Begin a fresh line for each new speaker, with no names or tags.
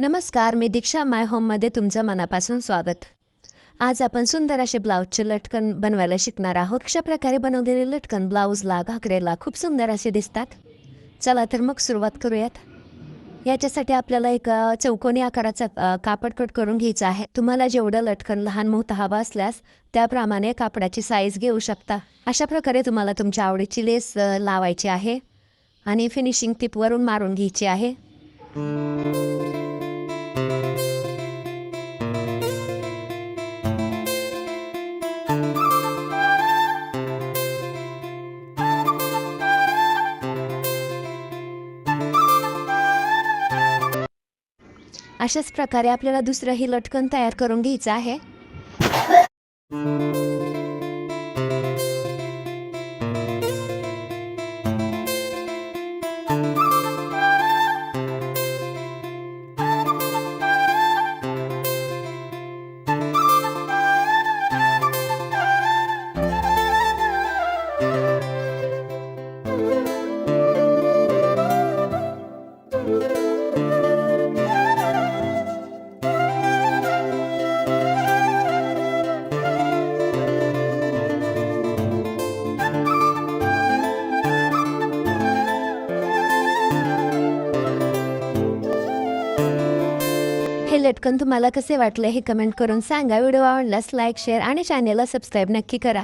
नमस्कार मी दीक्षा माय होममध्ये तुमचं मनापासून स्वागत. आज आपण सुंदर असे ब्लाऊजचे लटकन बनवायला शिकणार आहोत. अशा प्रकारे बनवलेले लटकन ब्लाऊजला घागरेला खूप सुंदर असे दिसतात. चला तर मग सुरुवात करूयात. याच्यासाठी आपल्याला एक चौकोनी आकाराचा कापड कट करून घ्यायचा आहे. तुम्हाला जेवढं लटकन लहान मोठं हवं असल्यास त्याप्रमाणे कापडाची साईज घेऊ शकता. अशा प्रकारे तुम्हाला तुमच्या आवडीची लेस लावायची आहे. आणि फिनिशिंग टिपवरून मारून घ्यायची आहे. अशाच प्रकारे आपल्याला दुसरंही लटकन तयार करून घ्यायचं आहे. हे लटकन तुम्हाला कसे वाटले हे कमेंट करून सांगा. व्हिडिओ आवडल्यास लाईक शेअर आणि चॅनेलला सबस्क्राईब नक्की करा.